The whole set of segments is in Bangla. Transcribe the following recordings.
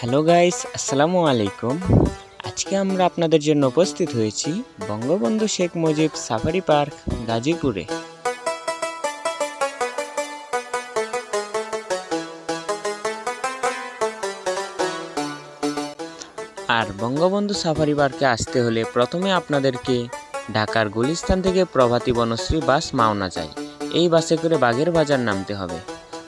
হ্যালো গাইস আসসালামু আলাইকুম আজকে আমরা আপনাদের জন্য উপস্থিত হয়েছি বঙ্গবন্ধু শেখ মুজিব সাফারি পার্ক, গাজীপুরে। আর বঙ্গবন্ধু সাফারি পার্কে আসতে হলে প্রথমে আপনাদেরকে ঢাকার গুলিস্তান থেকে প্রভাতী বনশ্রী বাস মাওনা যায় এই বাসে করে বাগের বাজার নামতে হবে।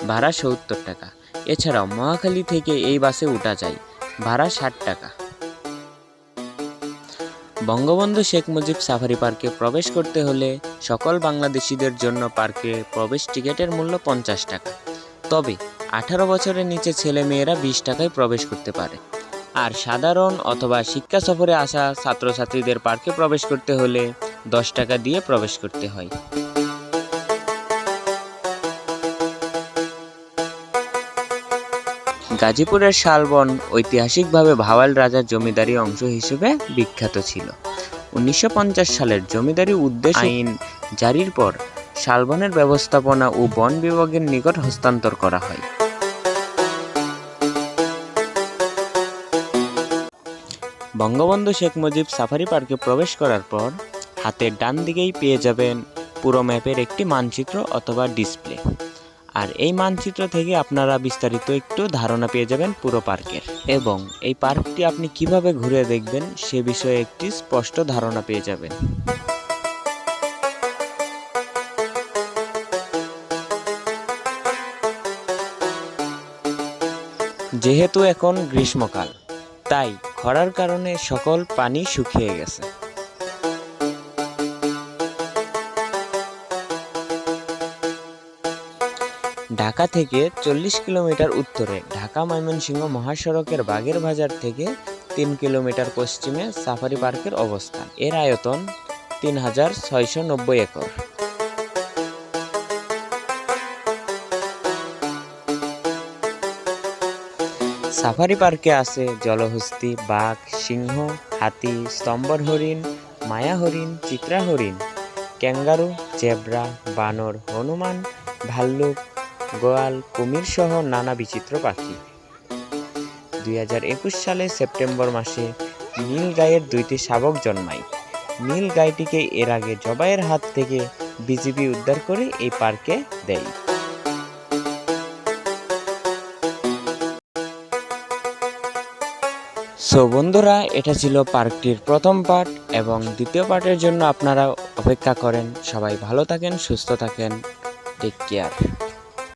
ভাড়া সত্তর টাকা। এছাড়াও মহাখালী থেকে এই বাসে উঠা যায়, ভাড়া ষাট টাকা। বঙ্গবন্ধু শেখ মুজিব সাফারি পার্কে প্রবেশ করতে হলে সকল বাংলাদেশিদের জন্য পার্কে প্রবেশ টিকিটের মূল্য পঞ্চাশ টাকা। তবে আঠারো বছরের নিচে ছেলে মেয়েরা বিশ টাকায় প্রবেশ করতে পারে। আর সাধারণ অথবা শিক্ষা সফরে আসা ছাত্রছাত্রীদের পার্কে প্রবেশ করতে হলে দশ টাকা দিয়ে প্রবেশ করতে হয়। গাজীপুরের শালবন ঐতিহাসিকভাবে ভাওয়াল রাজার জমিদারি অংশ হিসেবে বিখ্যাত ছিল। উনিশশো পঞ্চাশ সালের জমিদারি উদ্দেশ্য আইন। জারির পর শালবনের ব্যবস্থাপনা ও বন বিভাগের নিকট হস্তান্তর করা হয়। বঙ্গবন্ধু শেখ মুজিব সাফারি পার্কে প্রবেশ করার পর হাতের ডান দিকেই পেয়ে যাবেন পুরো ম্যাপের একটি মানচিত্র অথবা ডিসপ্লে। আর এই মানচিত্র থেকে আপনারা বিস্তারিত একটু ধারণা পেয়ে যাবেন পুরো পার্কের। এবং এই পার্কটি আপনি কীভাবে ঘুরে দেখবেন সে বিষয়ে একটি স্পষ্ট ধারণা পেয়ে যাবেন। যেহেতু এখন গ্রীষ্মকাল, তাই খরার কারণে সকল পানি শুকিয়ে গেছে। ঢাকা থেকে চল্লিশ কিলোমিটার উত্তরে ঢাকা ময়মনসিংহ মহাসড়কের বাগের বাজার থেকে তিন কিলোমিটার পশ্চিমে সাফারি পার্কের অবস্থান। এর আয়তন তিন হাজার ছয়শো নব্বই একর। সাফারি পার্কে আছে জলহস্তি, বাঘ, সিংহ, হাতি, স্তম্ভর হরিণ, মায়া হরিণ, চিত্রা হরিণ, ক্যাঙ্গারু, জেব্রা, বানর, হনুমান, ভাল্লুক গোয়াল কুমির সহ নানা বিচিত্র পাখি। দুই হাজার একুশ সালে সেপ্টেম্বর মাসে নীল গায়ের দুইটি শাবক জন্মায়। নীল গাইটিকে এর আগে জবাইয়ের হাত থেকে বিজিবি উদ্ধার করে এই পার্কে দেয়। সো বন্ধুরা, এটা ছিল পার্কটির প্রথম পার্ট এবং দ্বিতীয় পার্টের জন্য আপনারা অপেক্ষা করেন। সবাই ভালো থাকেন, সুস্থ থাকেন। Take care